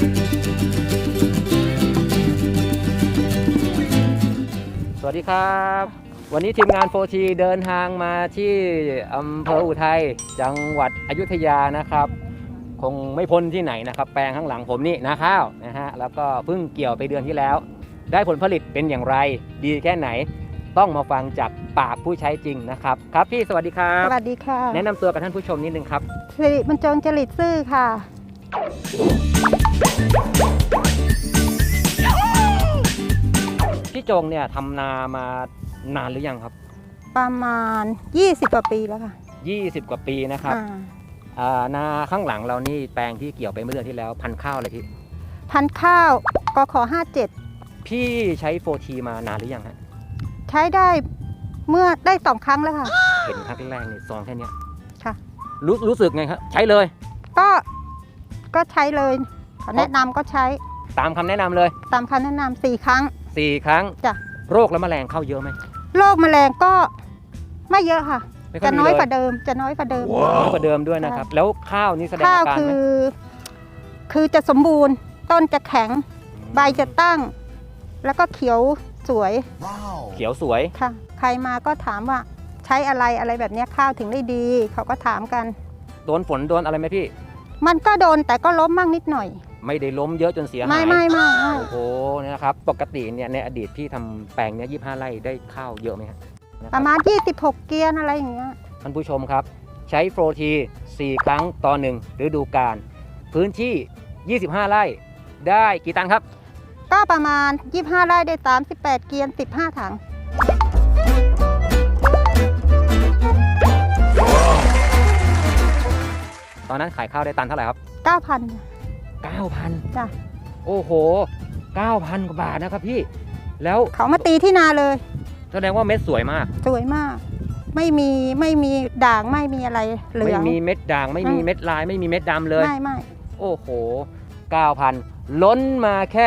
สวัสดีครับ วันนี้ทีมงานโฟทีเดินทางมาที่อำเภออุทัยจังหวัดอยุธยานะครับ คงไม่พ้นที่ไหนนะครับ แปลงข้างหลังผมนี่นาข้าวนะฮะแล้วก็เพิ่งเกี่ยวไปเดือนที่แล้ว ได้ผลผลิตเป็นอย่างไร ดีแค่ไหนต้องมาฟังจากปากผู้ใช้จริงนะครับ ครับพี่สวัสดีครับ สวัสดีค่ะ แนะนำตัวกับท่านผู้ชมนิดนึงครับสิริบรรจงจริตซื่อค่ะ พี่จงเนี่ยทำนามานานหรือยังครับ ประมาณ 20กว่าปีแล้วค่ะ20 กว่าปีนะครับอ่าอ่านาข้างหลังเรานี่แปลงที่เกี่ยวไปเมื่อเดือนที่แล้วพันธุ์ข้าวอะไรพี่ พันธุ์ข้าวกข57 พี่ใช้โฟทีมานานหรือยังฮะ ใช้ได้เมื่อได้สองครั้งแล้วค่ะ เห็นครั้งแรกในซองแค่เนี้ยค่ะ รู้รู้สึกไงครับ ใช้เลย ก็ ก็ใช้เลยเขาแนะนำก็ใช้ตามคำแนะนำเลย ตามคำแนะนำสี่ครั้ง 4 ครั้งจ้ะ โรคและแมลงเข้าเยอะไหมโรคแมลงก็ไม่เยอะค่ะ ไม่ค่อจะยมีน้อยเลยกว่าเดิม จะน้อยกว่าเดิม น้อยกว่าเดิมด้วยนะครับ แล้วข้าวนี่แสดงข้าวอาการคืไหมอ คือจะสมบูรณ์ ต้นจะแข็ง ใบจะตั้ง แล้วก็เขียวสวยเขียวสวย ค่ะ ใครมาก็ถามว่าใช้อะไรอะไรแบบเนี้ยข้าวถึงได้ดี เขาก็ถามกัน โดนฝนโดนอะไรไหมพี่ มันก็โดนแต่ก็ล้มมั่งนิดหน่อย ไม่ได้ล้มเยอะจนเสียหายไม่ไม่ไม่ไม่โอ้โหเนี่ยนะครับ ปกติเนี่ยในอดีตพี่ทำแปลงเนี้ย25ไร่ได้ข้าวเยอะไหมฮะนคปบ ระมาณ 26 เกียนอะไรอย่างเงี้ย ท่านผู้ชมครับ ใช้โฟรที 4 ครั้งต่อหนึ่งฤดูกาลพื้นที่ 25 ไร่ได้กี่ตันครับ ก็ประมาณ 25ไร่ได้ 38 เกียน15 ถัง ตอนนั้นขายข้าวได้ตันเท่าไหร่ครับ9,000 9,000จ้ะโอ้โห 9,000 กว่าบาทนะครับพี่ แล้วเขามาตีที่นาเลย แสดงว่าเม็ดสวยมาก สวยมาก ไม่มีไม่มีด่างไม่มีอะไรเหลืไม่อง มีเม็ดด่างไม่มีอืม เม็ดลายไม่มีเม็ดดำเลย ไม่ไม่โอ้โห 9,000 ล้นมาแค่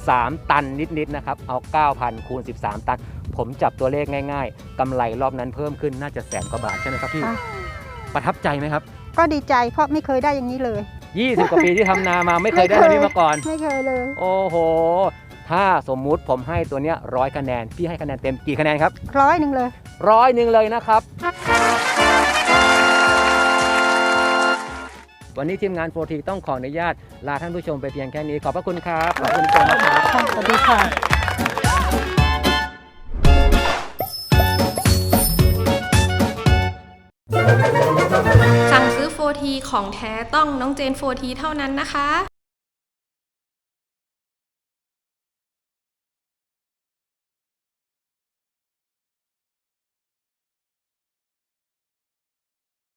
13 ตันนิดๆนะครับ เอา 9,000 คูณ 13 ตัน ผมจับตัวเลขง่ายๆ กำไรรอบนั้นเพิ่มขึ้นน่าจะแสนกว่าบาทใช่ไหมครับพี่ ค่ะประทับใจไหมครับ ก็ดีใจเพราะไม่เคยได้อย่างนี้เลย 20 กว่าปีที่ทำนามาไม่เคยได้แบบนี้มาก่อน ไม่เคยเลย โอ้โห ถ้าสมมุติผมให้ตัวเนี้ยร้อยคะแนน พี่ให้คะแนนเต็มกี่คะแนนครับ ร้อยหนึ่งเลย ร้อยหนึ่งเลยนะครับ วันนี้ทีมงานโฟทีต้องขออนุญาตลาท่านผู้ชมไปเพียงแค่นี้ ขอบพระคุณครับ ขอบคุณผู้ชมนะครับ สวัสดีค่ะ ทีของแท้ต้องน้องเจนโฟทีเท่านั้นนะคะ